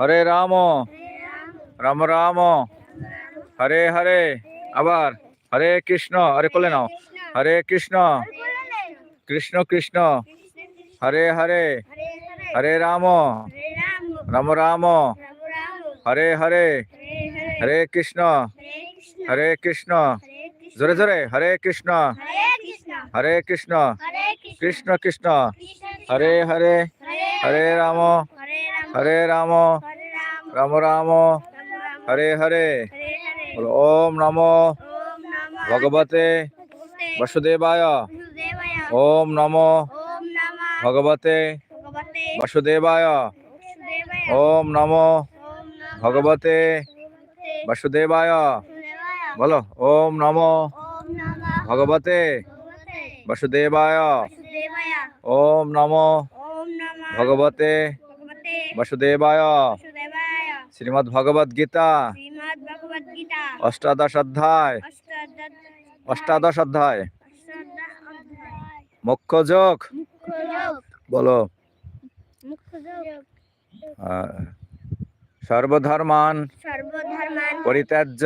হরে রাম রাম রাম হরে হরে আবার হরে কৃষ্ণ আরে কোলে নাও হরে কৃষ্ণ কৃষ্ণ কৃষ্ণ হরে হরে হরে রাম রাম রাম হরে হরে হরে কৃষ্ণ হরে কৃষ্ণ জোরে জোরে হরে কৃষ্ণ হরে কৃষ্ণ কৃষ্ণ কৃষ্ণ হরে হরে হরে রাম হরে রাম রাম রাম হরে হরে বলো ওম নমো ভগবতে বসুদেবায় ওম নমো ভগবতে বসুদেবায় ওম নমো ভগবতে বসুদেবায় বলো ওম নমো ভগবতে বসুদেবায় ওম নমো ভগবতে গীতা শ্রীমদ ভগবদ গীতা অষ্টাদশ অধ্যায় অষ্টাদশ অধ্যায় মুখ্য যোগ বলো। সর্বধর্মান। পরিত্যাজ্য।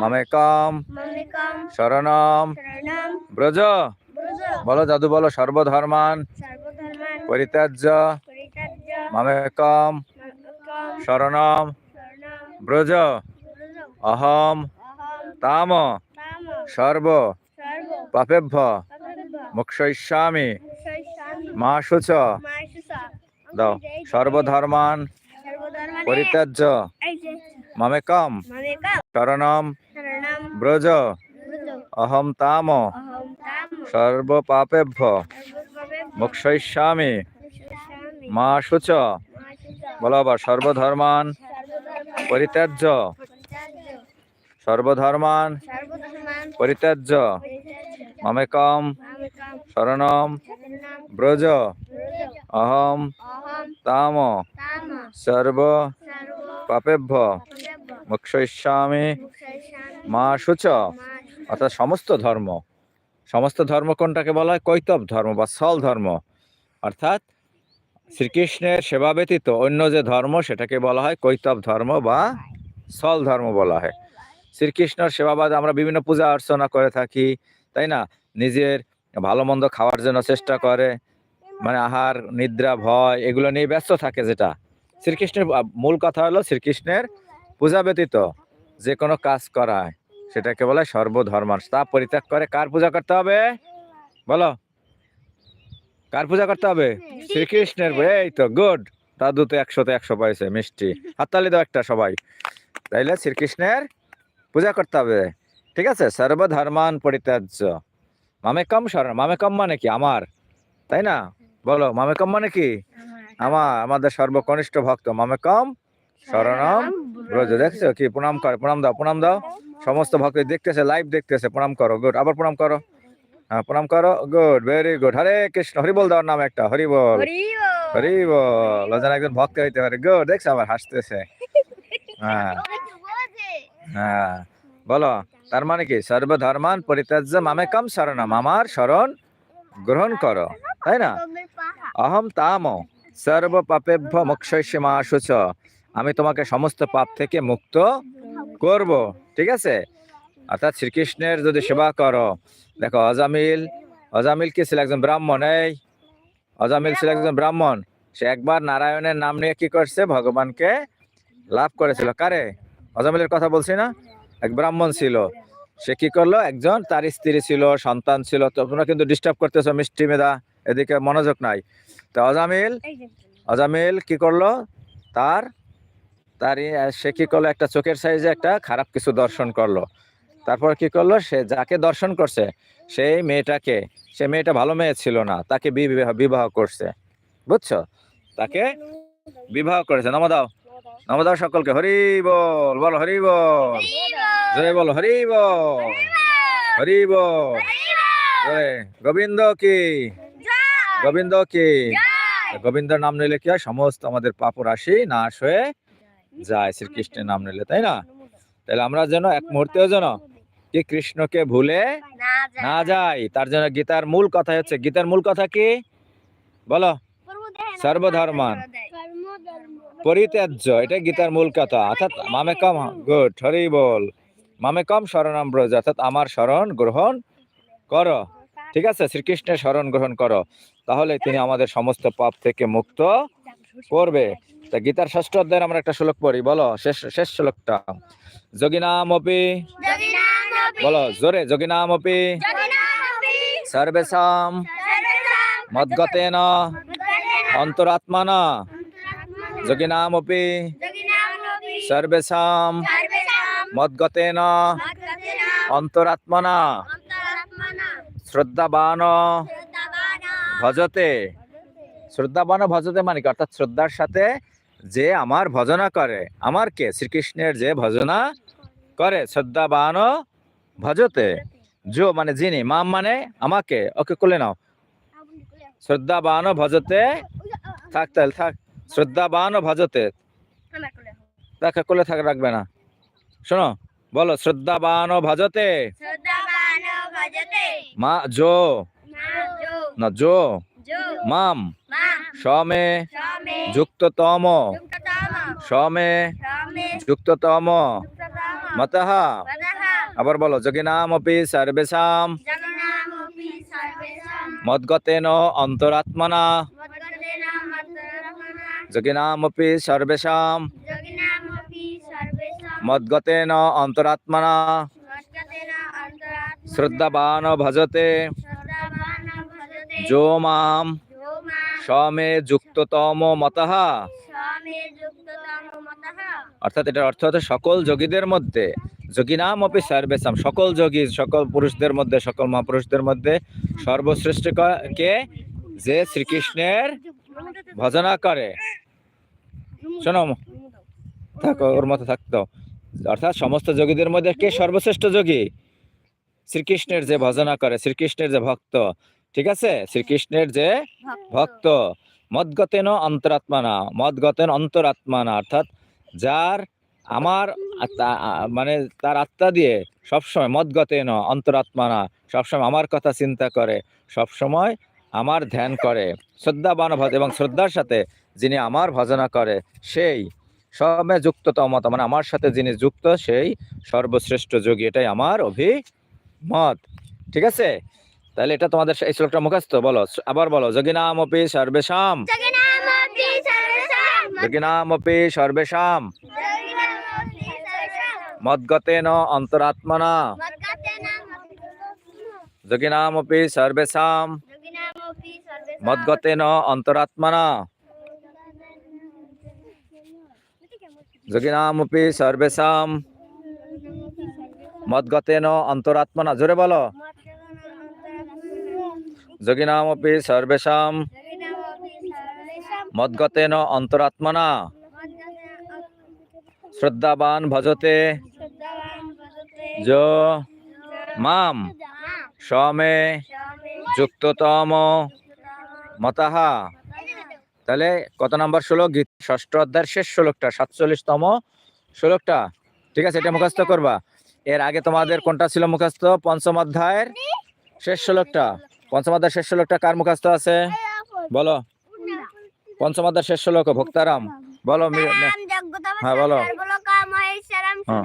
মামেকম। শরণম। ব্রজ। বলো জাদু বলো সর্বধর্মান। পরিত্যাজ্য। মামেকম শরণম ব্রজ অহম তাম সর্ব সর্ব পাপেভ্য মুক্ষয়িষ্যামি মা শুচ সর্বধর্মান পরিত্যাজ্য মামেকম শরণম ব্রজ অহম তাম তাম সর্বপাপেভ্য মুক্ষয়িষ্যামি মা মায়সুসা বলো আবার, সর্বধর্মান, পরিত্যাজ্য। সর্বধর্মান, পরিত্যাজ্য। মামেকম, শরণম, ব্রজ। অহম, তাম। সর্ব পাপেভ্য। পবিত্র মা মায়সুসা অর্থাৎ সমস্ত ধর্ম। সমস্ত ধর্ম কোনটাকে বলা হয়? কৈতব ধর্ম বা সল ধর্ম। অর্থাৎ শ্রীকৃষ্ণের সেবা ব্যতীত অন্য যে ধর্ম সেটাকে বলা হয় কৈতব ধর্ম বা সল ধর্ম বলা হয়। শ্রীকৃষ্ণর সেবাবাদ আমরা বিভিন্ন পূজা অর্চনা করে থাকি, তাই না? নিজের ভালো মন্দ খাওয়ার জন্য চেষ্টা করে মানে আহার, নিদ্রা, ভয় এগুলো নিয়ে ব্যস্ত থাকে যেটা। শ্রীকৃষ্ণের মূল কথা হলো শ্রীকৃষ্ণের পূজা ব্যতীত যে কোনো কাজ করায় সেটাকে বলে সর্বধর্মান তা পরিত্যাগ করে কার পূজা করতে হবে? বলো। কার পূজা করতে হবে? শ্রীকৃষ্ণের এই তো গুড দাদু তো একশোতে একশো পাইছে মিষ্টি। হাততালি দাও একটা সবাই। তাইলে শ্রীকৃষ্ণের পূজা করতে হবে। ঠিক আছে? সর্বধর্মান পরিত্যাজ্য। মামেকম শরণ। মামেকম মানে কি? আমার। তাই না? বলো মামেকম মানে কি? আমার আমাদের সর্বকনিষ্ঠ ভক্ত। মামেকম শরণম ব্রজ। দেখছ কি? প্রণাম করে প্রণাম দাও প্রণাম দাও। সমস্ত ভক্ত দেখতেছে লাইভ দেখতেছে। প্রণাম করো গুড আবার প্রণাম করো। হ্যাঁ প্রণাম করো good very good Hare Krishna Hari বল দেওয়ার নাম একটা হরি বল হরি বল একজন ভক্ত হইতে পারে গুড দেখছ আবার হাসতেছে হ্যাঁ হ্যাঁ বলো তার মানে কি সর্বধর্মান পরিত্যাজ্য মামেকম শরণম আমার শরণ গ্রহণ করো তাই না অহম তাম সর্ব পাপেভ্য মোক্ষয়সী আমি তোমাকে সমস্ত পাপ থেকে মুক্ত করব ঠিক আছে অর্থাৎ শ্রীকৃষ্ণের যদি সেবা করো, দেখো, অজামিল অজামিল কি ছিল একজন ব্রাহ্মণ? এই, অজামিল ছিল একজন ব্রাহ্মণ। সে একবার নারায়ণের নাম নিয়ে কি করছে? ভগবানকে লাভ করেছিল। কারে? অজামিলের কথা বলছি না? এক ব্রাহ্মণ ছিল। সে কি করল? একজন তার স্ত্রী ছিল, সন্তান ছিল। তোমরা কিন্তু ডিস্টার্ব করতেছো, মিষ্টি মেদা এদিকে মনোযোগ নাই। তো অজামিল অজামিল কি করল? তার তার, সে কি করল? একটা চোখের সাইজে একটা খারাপ কিছু দর্শন করল। তারপর কি করল? সে যাকে দর্শন করছে, সেই মেয়েটাকে, সে মেয়েটা ভালো মেয়ে ছিল না, তাকে বিবাহ বিবাহ করছে। বুঝছ? তাকে বিবাহ করেছে। নম দাও। নম দাও সকলকে। হরি বল বল, হরি বল। জয় বল, হরি বল। হরি বল। গোবিন্দ কি? গোবিন্দ কি? গোবিন্দর নাম নিলে কি হয়? সমস্ত আমাদের পাপ রাশি নাশ হয়ে যায়। শ্রীকৃষ্ণের নাম নিলে, তাই না? তাহলে আমরা যেন এক মুহূর্তেও যেন কি কৃষ্ণকে ভুলে না যাই তার জন্য গীতার মূল কথা হচ্ছে গীতার মূল কথা কি? বলো। সর্বধর্মান। পরিত্যাজ্য এটা গীতার মূল কথা। অর্থাৎ মামে কম গুড হরি বল। মামে কম শরণাম ব্রজ অর্থাৎ আমার শরণ গ্রহণ করো। ঠিক আছে? শ্রীকৃষ্ণের শরণ গ্রহণ করো। তাহলে তিনি আমাদের সমস্ত পাপ থেকে মুক্ত করবে। তা গীতার ষষ্ঠ অধ্যায়ের আমরা একটা শ্লোক পড়ি বলো। শেষ শেষ শ্লোকটা। যোগিনামপি। বলো জোরে যোগিনামপি সর্বেশাম মদ্গতেন অন্তরাত্মানা যোগিনামপি সর্বেশাম মদ্গতেন অন্তরাত্মনা শ্রদ্ধাবান ভজতে শ্রদ্ধাবান ভজতে মানে কি? অর্থাৎ শ্রদ্ধার সাথে যে আমার ভজনা করে। আমার কে? শ্রীকৃষ্ণের যে ভজনা করে। শ্রদ্ধাবান ভজতে? জো মানে যিনি মাম মানে আমাকে? ওকে কোলে নাও। শ্রদ্ধাবান ভজতে? থাক তাহলে থাক। শ্রদ্ধাবান ভজতে? তাকে কোলে। থাক রাখবে না। শোনো বলো শ্রদ্ধাবান ভজতে? মা জো। না জো। মাম। সমে যুক্ততম। সমে যুক্ততম। মতঃ আবার বলো যোগিনামপি সর্বেশাম। মদ্গতেন অন্তরাত্মনা। যোগিনামপি সর্বেশাম। মদ্গতেন অন্তরাত্মনা। শ্রদ্ধাবান ভজতে। যো মাম। সমে যুক্ততম মতঃ। অর্থাৎ এটার অর্থ হচ্ছে সকল যোগীদের মধ্যে। যোগী নাম অপি সর্বেশাম। সকল যোগী, সকল পুরুষদের মধ্যে, সকল মহাপুরুষদের মধ্যে সর্বশ্রেষ্ঠ কে যে শ্রীকৃষ্ণের ভজনা করে। শোনো, থাকো, ওর মতো থাকতো অর্থাৎ সমস্ত যোগীদের মধ্যে কে সর্বশ্রেষ্ঠ যোগী? শ্রীকৃষ্ণের যে ভজনা করে, শ্রীকৃষ্ণের যে ভক্ত, ঠিক আছে? শ্রীকৃষ্ণের যে ভক্ত। মদগতেন অন্তরাত্মানা মদগতেন অন্তরাত্মানা, অর্থাৎ যার আমার মানে তার আত্মা দিয়ে সবসময় মদগতেন অন্তরাত্মানা সবসময় আমার কথা চিন্তা করে সবসময় আমার ধ্যান করে শ্রদ্ধাবান ভজ এবং শ্রদ্ধার সাথে যিনি আমার ভজনা করে সেই সবে যুক্ততম মানে আমার সাথে যিনি যুক্ত সেই সর্বশ্রেষ্ঠ যোগী এটাই আমার অভিমত। ঠিক আছে? তাহলে এটা তোমাদের এই শ্লোকটা মুখস্থ বলো আবার বলো যোগিনামপি সর্বেশাম। যোগিনামপি সর্বেশাম। মদ্গতেন অন্তরাত্মনা যোগিনামপি সর্বেশাম মদ্গতেন অন্তরাত্মনা যোগিনামপি সর্বেশাম মদ্গতেন অন্তরাত্মনা জোরে বলো যোগিনামপি সর্বেশাম মদ্গতেন অন্তরাত্মনা শ্রদ্ধাবান ভজতে যো মাম সমে যুক্ততম মতঃ। তাহলে কত নম্বর শ্লোক? গীত ষষ্ঠ অধ্যায়ের শেষ শ্লোকটা সাতচল্লিশতম শ্লোকটা। ঠিক আছে এটা মুখস্থ করবা। এর আগে তোমাদের কোনটা ছিল মুখস্থ? পঞ্চম অধ্যায়ের শেষ শ্লোকটা। পঞ্চম অধ্যায়ের শেষ শ্লোকটা কার মুখস্থ আছে? বলো। পঞ্চম অধ্যায়ের শেষ শ্লোক ভক্তারাম। বলো হ্যাঁ, বলো। হ্যাঁ।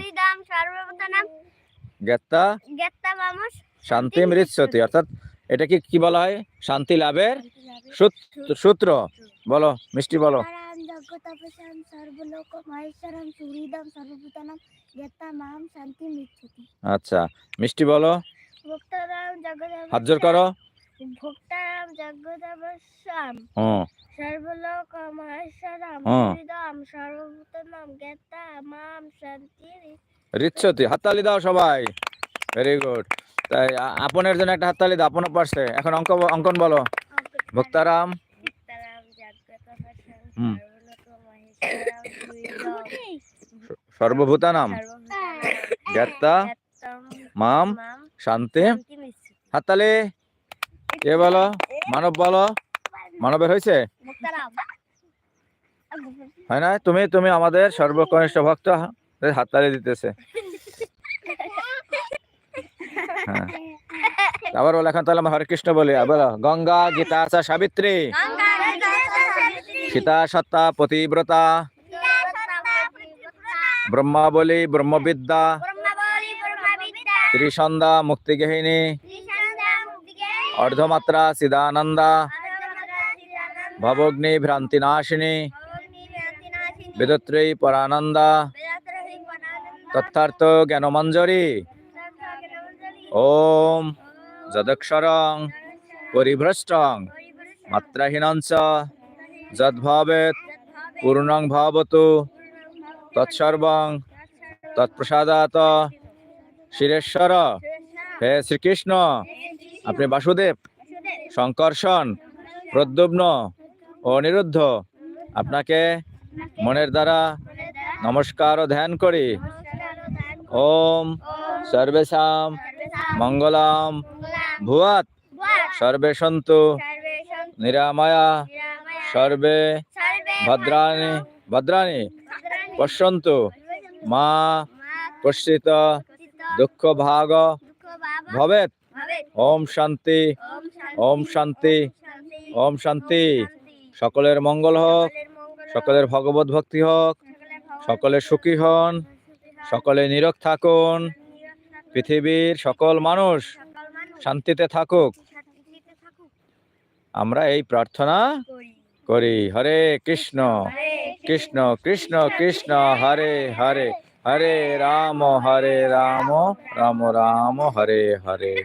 শান্তি মৃৎসতি অর্থাৎ এটা কি বলা হয়? শান্তি লাভের সূত্র- বলো মিষ্টি বলো। আচ্ছা মিষ্টি বলো। হাত জোর করো। ভক্তারাম জগদাবশ্যাম সর্বলোক মহেশ্বরম হ্যাঁ। সুহৃদম সর্বভূতানাম যত্তা মাম শান্তি রিচ্ছতি হাততালি দাও সবাই। ভেরি গুড তাই আপনের জন্য একটা হাততালি দাও আপনও পারছে এখন অঙ্ক অঙ্কন বলো। ভক্তারাম সর্বভূতানাম। জ্ঞাতা মাম শান্তি। হাততালি। কে বলো মানব বলো। মানবের হয়েছে? হয় না তুমি তুমি আমাদের সর্বকনিষ্ঠ ভক্ত। হাততালি দিতেছে। হ্যাঁ। আবার বলো এখন তাহলে আমরা হরে কৃষ্ণ বলি। বলো গঙ্গা গীতা আশা সাবিত্রী। সীতা সত্তা পতিব্রতা। ব্রহ্মাবলী ব্রহ্মবিদ্যা। ত্রিসন্ধ্যা মুক্তিগেহিনী অর্ধমাত্রা সিদানন্দা ভবগ্নি ভ্রান্তিনাশিনী। বিদত্রয়ী পরানন্দা। তথার্থ জ্ঞানমঞ্জরি। ওম যদক্ষরং পরিভ্রষ্টং মাত্রাহীনং চ যদ্ভাবেত পূর্ণং ভাবতু তৎসর্বং তৎপ্রসাদাত। শিরেশ্বর, হে শ্রীকৃষ্ণ, আপনি বাসুদেব শঙ্কর্ষণ প্রদ্যুম্ন অনিরুদ্ধ আপনাকে মনের দ্বারা নমস্কার ও ধ্যান করি। ওম সর্বেশাম মঙ্গলাম। ভুয়াত সর্বে সন্তু নিরাময়া। সর্বে ভদ্রাণী। ভদ্রাণী। পশ্যন্তু। মা কশ্চিত দুঃখ ভাগ। ভবেত ওম শান্তি। ওম শান্তি। ওম শান্তি। সকলের মঙ্গল হোক। সকলের ভগবত ভক্তি হোক। সকলে সুখী হন। সকলে নিরক থাকুন। পৃথিবীর সকল মানুষ শান্তিতে থাকুক। আমরা এই প্রার্থনা করি। হরে কৃষ্ণ কৃষ্ণ কৃষ্ণ কৃষ্ণ, হরে হরে হরে রাম হরে রাম রাম রাম, হরে হরে।